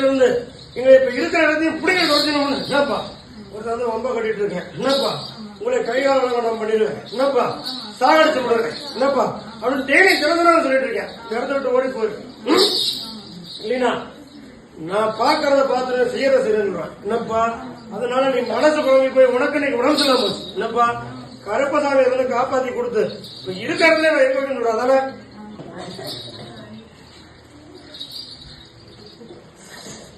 இருந்து எங்க இப்ப இருக்கிற இடத்தையும் பிடிக்க தொடச்சணும்னு என்னப்பா? ஒருத்தர் வந்து ரொம்ப கட்டிட்டு இருக்கேன். என்னப்பா? உங்களை கைகால நான் பண்ணிடுவேன். என்னப்பா? சாகடிச்சு விடுறேன் என்னப்பா? அப்படின்னு டெய்லி திறந்தனால சொல்லிட்டு இருக்கேன். இடத்த விட்டு ஓடி போயிருக்கு ம்? இல்லைனா நான் பாக்குறத பார்த்துட்டு செய்யற செய்யறேன் என்னப்பா? அதனால நீ மனசு குழம்பி போய் உனக்கு நீ உடம்பு சொல்லாம போச்சு. என்னப்பா? கருப்பசாமி எதுல காப்பாத்தி கொடுத்து. இப்ப இருக்கிறதுல நான் எங்க விட அதானே?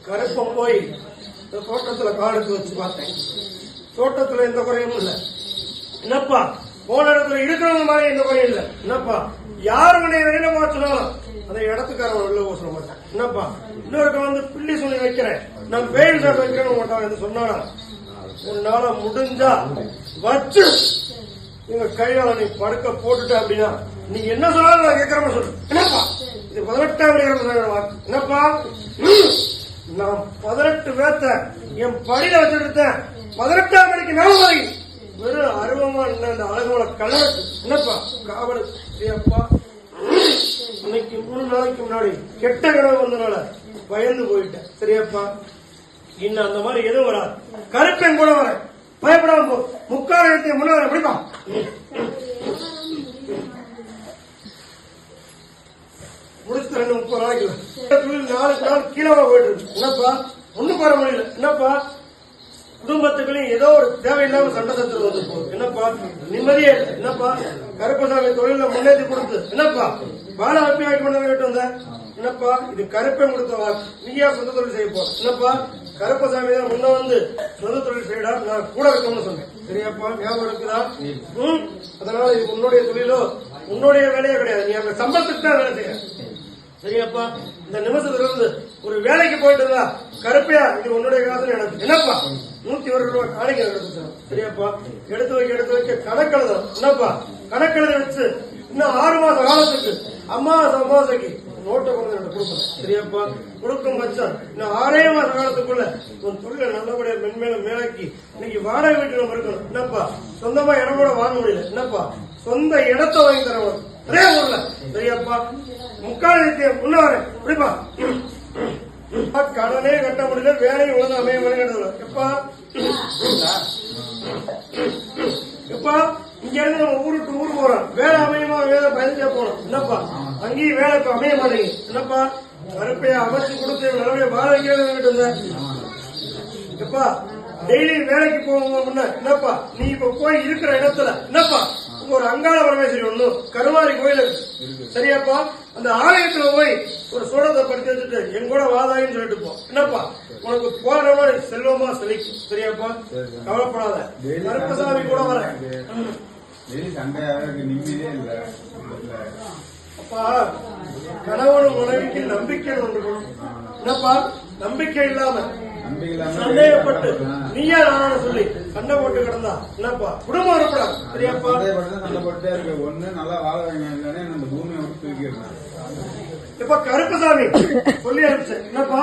கருப்பம் போய் இந்த தோட்டத்துல காடுக்கு வச்சு பார்த்தேன். தோட்டத்துல எந்த குறையும் இல்ல. என்னப்பா போன இடத்துல இருக்கிறவங்க மாதிரி எந்த குறையும் இல்ல. என்னப்பா யார் உன்னை வெளியில மாற்றினாலும் அந்த இடத்துக்காரன் உள்ள போக மாட்டேன். என்னப்பா இன்னொருக்க வந்து பிள்ளை சொல்லி வைக்கிறேன். நான் பேர் சார் வைக்கிறேன் மாட்டான் என்று சொன்னானா? உன்னால முடிஞ்சா வச்சு உங்க கையால நீ படுக்க போட்டுட்ட அப்படின்னா நீ என்ன சொன்னாலும் நான் கேட்கற சொல்லு. என்னப்பா இது பதினெட்டாம் வாக்கு. என்னப்பா? நான் பதினெட்டு பேர்த்த என் படியில வச்சிருந்தேன். பதினெட்டாம் மணிக்கு மேல வரை வெறும் அருவமா இருந்த அந்த அழகோட கலர். என்னப்பா காவல்? சரியாப்பா இன்னைக்கு மூணு நாளைக்கு முன்னாடி கெட்ட கனவு வந்தனால பயந்து போயிட்டேன். சரியாப்பா? இன்னும் அந்த மாதிரி எதுவும் வராது. கருப்பெண் கூட வரேன். பயப்படாம போ. முக்கால் எழுத்திய முன்ன முடிச்சு ரெண்டு முப்பது நாளைக்கு நாளுக்கு நாள் கீழே போயிட்டு என்னப்பா? ஒண்ணும் பண்ண முடியல. என்னப்பா? குடும்பத்துக்குள்ளயும் ஏதோ ஒரு தேவையில்லாம சண்டை சத்துரு வந்து போகுது. என்னப்பா? நிம்மதியே. என்னப்பா? கருப்பசாமி தொழில முன்னேற்றி கொடுத்து. என்னப்பா? பால ஹாப்பி ஆக்கி பண்ண கேட்டு வந்த? என்னப்பா? இது கருப்பன் கொடுத்த வாக்கு நீயா சொந்த தொழில் செய்ய போற. என்னப்பா? கருப்பசாமி தான் முன்ன வந்து சொந்த தொழில் செய்யடா. நான் கூட இருக்கணும்னு சொன்னேன். சரியாப்பா? ஞாபகம் இருக்குதா? அதனால இது உன்னுடைய தொழிலோ உன்னுடைய வேலையே கிடையாது. நீ அந்த சம்பளத்துக்கு தான் வேலை செய்ய சரியாப்பா இந்த நிமிஷத்துல இருந்து ஒரு வேலைக்கு போயிட்டு இருந்தா கருப்பையா இது உன்னுடைய காசுல எனக்கு. என்னப்பா? நூத்தி ஒரு ரூபாய் காணிக்க எடுத்து சரியாப்பா? எடுத்து வைக்க எடுத்து வைக்க கணக்கெழுத என்னப்பா? கணக்கெழுத வச்சு இன்னும் ஆறு மாச காலத்துக்கு. அம்மாவாசை அமாவாசைக்கு நோட்டை கொண்டு எனக்கு கொடுக்கணும். சரியாப்பா? கொடுக்கும் பட்சம் இன்னும் ஆறே மாச காலத்துக்குள்ள உன் தொழிலை நல்லபடியா மென்மேலும் மேலாக்கி இன்னைக்கு வாடகை வீட்டுல இருக்கணும். என்னப்பா? சொந்தமா இடம் கூட வாங்க முடியல. என்னப்பா? சொந்த இடத்தை வாங்கி தரணும். ஒரே ஊர்ல. சரியாப்பா முக்கால் முன்ன வரேன் இப்படிப்பா கடனே கட்ட முடியல வேலையும் ஒழுங்கா அமைய முடியல எப்பா? எப்பா? இங்க இருந்து நம்ம ஊருக்கு ஊர் போறோம். வேலை அமையமா வேலை பயந்துட்டே போறோம். என்னப்பா? அங்கேயும் வேலை இப்ப அமைய மாட்டேங்குது. என்னப்பா? கருப்பைய அமைச்சு கொடுத்து நல்லபடியா வாழ வைக்கிறது எப்பா? டெய்லி வேலைக்கு போவோம் என்னப்பா? நீ இப்ப போய் இருக்கிற இடத்துல. என்னப்பா? உங்க ஒரு அங்காள பரமேஸ்வரி ஒண்ணு கருமாரி கோயில் இருக்கு. சரியாப்பா? அந்த ஆலயத்துல போய் ஒரு சூடத்தை படுத்தி வச்சுட்டு என் கூட வாதாயின்னு சொல்லிட்டு போ. என்னப்பா? உனக்கு போறவன செல்வமா செழிக்கும். சரியாப்பா? கவலைப்படாத. கருப்பசாமி கூட இல்ல. அப்பா கணவனும் மனைவிக்கு நம்பிக்கை ஒன்று. என்னப்பா? நம்பிக்கை இல்லாம சந்தேகப்பட்டு. நீயா நானு சொல்லி. சண்டை போட்டு கிடந்தா. என்னப்பா? குடும்பம் வரக்கூடாது சரியாப்பா? சண்டை போட்டுட்டே இருக்கு. ஒண்ணு நல்லா வாழ இல்லைன்னா இந்த பூமியை விட்டு தூக்கிடுறேன் இப்ப கருப்பசாமி? சொல்லி அனுப்பிச்சேன். என்னப்பா?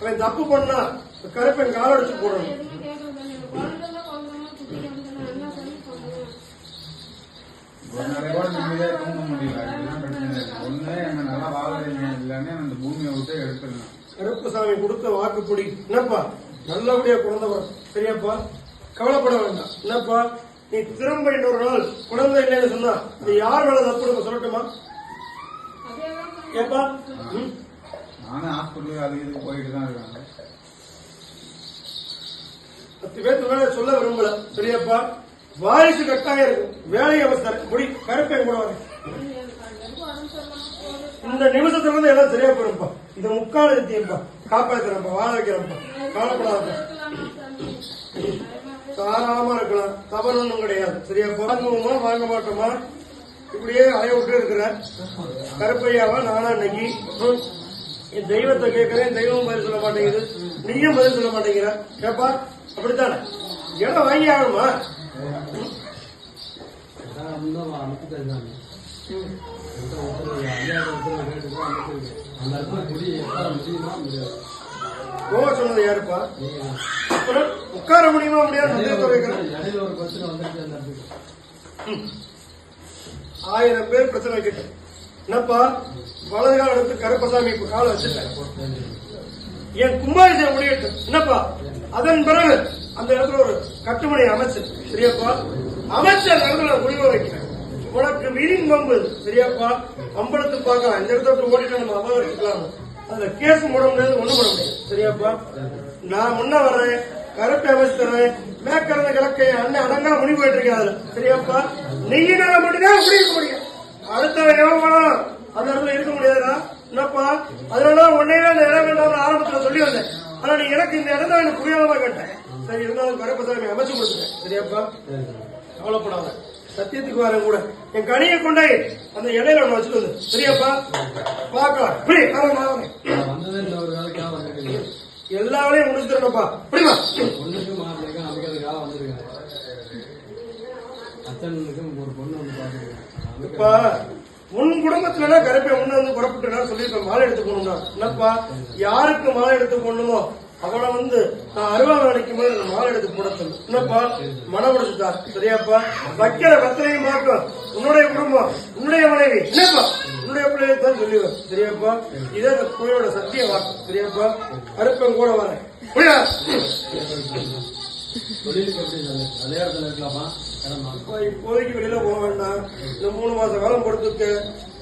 அவன் தப்பு பண்ணா கருப்பன் போடணும் இதுதான் பிரச்சனை இருக்கு ஒண்ணு என்ன நல்லா வாழ இல்லைன்னா இந்த பூமியை விட்டு எடுத்துடணும். கருப்பசாமி கொடுத்த வாக்குப்படி. என்னப்பா? நல்லபடியா குழந்தை வரும் சரியாப்பா? கவலைப்பட வேண்டாம். என்னப்பா? நீ திரும்ப இன்னொரு நாள் குழந்தை இல்லைன்னு சொன்னா நீ யார் மேல தப்பு நம்ம சொல்லட்டுமா? ஏப்பா? நானும் ஹாஸ்பிட்டலுக்கு அது போயிட்டு தான் இருக்கேன் பத்து பேருக்கு மேல சொல்ல விரும்பல. சரியாப்பா? வாரிசு கட்டாயம் இருக்கும். வேலையை அவசர முடி கருப்பை கூட வரேன் எனக்கு அந்த அளவுக்கு உடம்பு சரியில்லாம போகுது. இந்த நிமிஷத்துல இருந்து எல்லாம் சரியா போயிருப்பா இந்த முக்கால எத்தியப்பா காப்பாத்துறப்பா வாழ வைக்கிறப்பா கவலைப்படாதப்பா. தாராளமா இருக்கலாம். தவறு ஒண்ணும் கிடையாது. சரியா? வாங்குவோமா வாங்க மாட்டோமா? இப்படியே அலைய விட்டு இருக்கிற கருப்பையாவா நானா இன்னைக்கு? என் தெய்வத்தை கேட்கிறேன் தெய்வம் பதில் சொல்ல மாட்டேங்குது. நீயும் பதில் சொல்ல மாட்டேங்கிற. கேப்பா அப்படித்தானே? இடம் வாங்கி ஆகணுமா? போக சொன்னது யாருப்பா? அப்புறம் உட்கார முடியுமா முடியாது வைக்கிறேன் ஆயிரம் பேர் பிரச்சனை வைக்கட்டும் என்னப்பா? வலது கால எடுத்து கருப்பசாமி இப்ப காலை வச்சிருக்கேன் என் கும்பாபிஷேகம் முடியட்டும். என்னப்பா? அதன் பிறகு அந்த இடத்துல ஒரு கட்டுமணி அமைச்சு சரியாப்பா? அமைச்சர் இடத்துல முடிவு வைக்கிறேன் உனக்கு வீரின் பம்பு சரியாப்பா? அம்பலத்து பார்க்கலாம். இந்த இடத்த விட்டு ஓடிட்டு நம்ம அபகரிச்சுக்கலாம் அதுல கேஸ் மூட முடியாது ஒண்ணும் பண்ண முடியாது. சரியாப்பா? நான் முன்ன வர்றேன் கருப்பை அமைச்சு தர்றேன். மேற்கறந்த கிழக்கை அண்ணன் அடங்கா முடிவு போயிட்டு இருக்கேன் அதுல. சரியாப்பா? நெய்யினால மட்டும்தான் முடிக்க முடியும். அடுத்த எவன் வேணாலும் அந்த இடத்துல இருக்க முடியாதுடா. என்னப்பா? அதனால உடனே அந்த இடம் வேண்டாம் ஆரம்பத்துல சொல்லி வந்தேன். ஆனா நீ எனக்கு இந்த இடம் தான் எனக்கு புரியாதமா கேட்டேன். சரி இருந்தாலும் கருப்பசாமி அமைச்சு கொடுத்துட்டேன். சரியாப்பா? கவலைப்படாத. சத்தியத்துக்கு வரேன் கூட. என் கனியை கொண்டாய் அந்த இலையில ஒண்ணு வச்சுட்டு வந்து சரியாப்பா பாக்கலாம் இப்படி வந்திருக்கீங்க எல்லா வேலையும் முடிச்சு தரணும்ப்பா இப்படிமா பொண்ணுக்கு மாப்பிள்ளைக்கு அமைக்கிறதுக்காக வந்திருக்காங்க அத்தனுக்கும் ஒரு பொண்ணு வந்து உன் குடும்பத்துல கருப்பை முன்ன வந்து புறப்பட்டு சொல்லியிருப்பேன். மாலை எடுத்து போகணும்னா என்னப்பா யாருக்கு மாலை எடுத்து அவனை வந்து நான் அருவா நினைக்கும் போது அந்த மாலை எடுத்து போட சொல்லு என்னப்பா? மனம் முடிச்சுட்டா சரியாப்பா. வைக்கிற வெத்தலையும் பார்க்கும். உன்னுடைய குடும்பம் உன்னுடைய மனைவி. என்னப்பா? உன்னுடைய பிள்ளையை தான் சொல்லுவேன். சரியாப்பா? இதே அந்த பிள்ளையோட சத்திய வாக்கு. சரியாப்பா? கருப்பன் கூட வரேன். இப்போதைக்கு வெளியில போக வேண்டாம். இந்த மூணு மாச காலம் கொடுத்துருக்க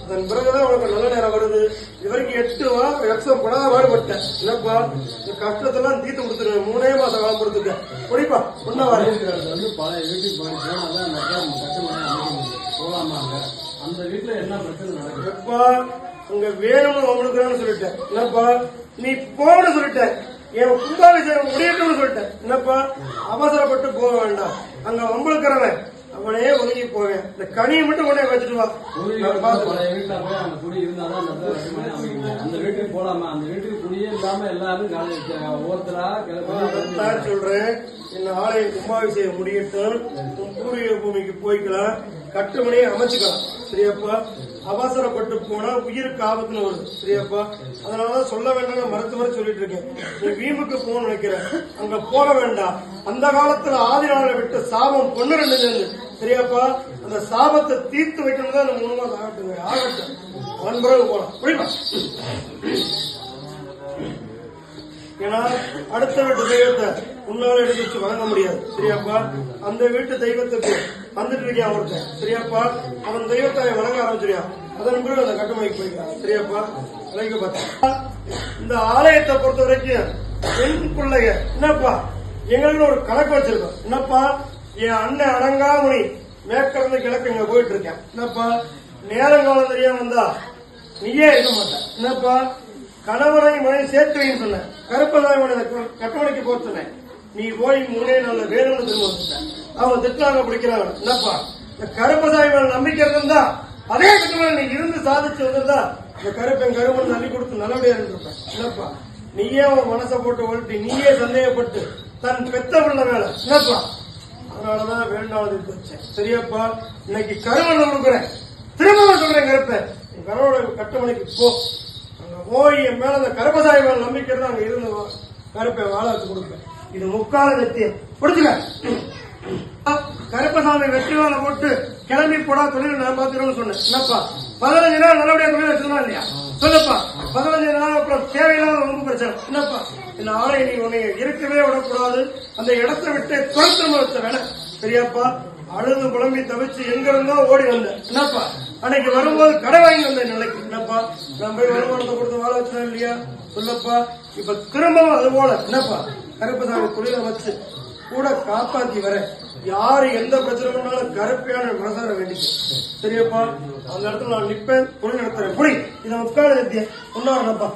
அதன் பிறகுதான் உனக்கு நல்ல நேரம் வருது. இது வரைக்கும் எட்டு வா லட்சம் படாத பாடுபட்டேன். இல்லப்பா இந்த கஷ்டத்தெல்லாம் தீர்த்து கொடுத்துருவேன் மூணே மாச காலம் கொடுத்துருக்க குடிப்பா ஒன்ன இருக்கிறது வந்து பழைய வீட்டுக்கு போய் போனாதான் அந்த வீட்டுல என்ன பிரச்சனை நடக்குது? எப்பா உங்க வேணும்னு உங்களுக்கு சொல்லிட்டேன். என்னப்பா நீ போன்னு சொல்லிட்டேன். என் கும்பாபிஷேகம் முடியட்டும்னு சொல்லிட்டேன். என்னப்பா அவசரப்பட்டு போக வேண்டாம். அங்க வம்பளுக்கிறவன் அவனே ஒதுங்கி போவேன். இந்த கனியை மட்டும் உடனே வச்சுட்டு வா. வீட்டுல போய் அந்த குடி இருந்தாதான் அந்த வீட்டுக்கு போலாமா? அந்த வீட்டுக்கு குடியே இல்லாம எல்லாரும் ஒவ்வொருத்தரா கிளம்பி சொல்றேன். இந்த ஆலயம் கும்பாபிஷேகம் முடியட்டும். பூர்வீக பூமிக்கு போய்க்கலாம். கட்டுமணியை அமைச்சுக்கலாம். சரியாப்பா? அவசரப்பட்டு போனா உயிருக்கு ஆபத்துன்னு வருது சரியாப்பா? அதனாலதான் சொல்ல வேண்டாம் மறுத்து சொல்லிட்டு இருக்கேன். நீ வீம்புக்கு போகணும்னு நினைக்கிறேன். அங்க போக வேண்டாம். அந்த காலத்துல ஆதினால விட்டு சாபம் பொண்ணு ரெண்டு சரியாப்பா அந்த சாபத்தை தீர்த்து வைக்கணும் தான் மூணு மாதம் ஆகட்டும் ஆகட்டும். அவன் பிறகு போலாம் புரியுமா ஏன்னா அடுத்த வீட்டு தெய்வத்தை உன்னால எடுத்து வச்சு வழங்க முடியாது. சரியாப்பா அந்த வீட்டு தெய்வத்துக்கு வந்துட்டு இருக்கியா ஒருத்தன் சரியாப்பா அவன் தெய்வத்தை வழங்க ஆரம்பிச்சிருக்கா அதன் பிறகு அந்த கட்டுமைக்கு போய்க்கிறான் சரியாப்பா விலைக்கு பார்த்தா. இந்த ஆலயத்தை பொறுத்த வரைக்கும் பெண் பிள்ளைங்க என்னப்பா? எங்களுக்கு ஒரு கணக்கு வச்சிருக்கோம். என்னப்பா? என் அண்ணன் அடங்காமணி மேற்கிருந்து கிழக்கு இங்க போயிட்டு இருக்கேன் என்னப்பா நேரங்காலம் தெரியாம வந்தா? நீயே இருக்க மாட்டேன் என்னப்பா? கணவனை மனைவி சேர்த்து வைன்னு சொன்னேன். கருப்பதாய் கட்டமணிக்கு போக சொன்னேன். நீ போய் மூணே நல்ல வேணும்னு திரும்ப வந்துட்டேன் அவங்க திட்டாங்க பிடிக்கிறாங்க. என்னப்பா? இந்த கருப்பதாய் மேல நம்பிக்கை இருந்தா அதே கட்டமணி நீ இருந்து சாதிச்சு வந்திருந்தா இந்த கருப்பன் கருமன் தள்ளி கொடுத்து நல்லபடியா இருந்திருப்பேன். என்னப்பா? நீயே அவன் மனசை போட்டு ஓட்டி நீயே சந்தேகப்பட்டு தன் பெத்த பிள்ளை வேலை என்னப்பா? அதனாலதான் வேண்டாம் வச்சேன் சரியாப்பா இன்னைக்கு கருவன் கொடுக்குறேன் திரும்ப சொல்றேன் கருப்பேன் என் கட்டுமணிக்கு போ. அங்க போய் என் மேல அந்த கருப்பசாமி மேல நம்பிக்கை தான் அங்க இருந்து கருப்பை வாழ வச்சு கொடுப்பேன். இது முக்கால சத்தியம். கொடுத்துக்க கருப்பசாமி வெற்றி வேலை போட்டு கிளம்பி போடா தொழில் நான் பாத்துக்கணும்னு சொன்னேன். என்னப்பா? பதினஞ்சு நாள் நல்லபடியா தொழில் வச்சிருந்தா இல்லையா? சொல்லப்பா. பதினஞ்சு அப்புறம் தேவையில்லாத ரொம்ப பிரச்சனை என்னப்பா? இந்த ஆலை நீ உன்னை இருக்கவே விடக்கூடாது அந்த இடத்தை விட்டு துரத்த வச்ச வேணாம் சரியாப்பா அழுது புலம்பி தவிச்சு எங்க இருந்தோ ஓடி வந்தேன் என்னப்பா? அன்னைக்கு வரும்போது கடை வாங்கி வந்தேன் நிலைக்கு என்னப்பா? நான் போய் வருமானத்தை கொடுத்து வாழ வச்சேன் இல்லையா சொல்லப்பா இப்ப திரும்பவும் அது போல என்னப்பா கருப்பசாமி தொழிலை வச்சு கூட காப்பாத்தி வர யாரு எந்த பிரச்சனை பண்ணாலும் கருப்பையான மனசார வேண்டிக்கு. சரியப்பா? அந்த இடத்துல நான் நிப்பேன் தொழில் நடத்துறேன். புடி இதை உட்கார சத்திய ஒன்னா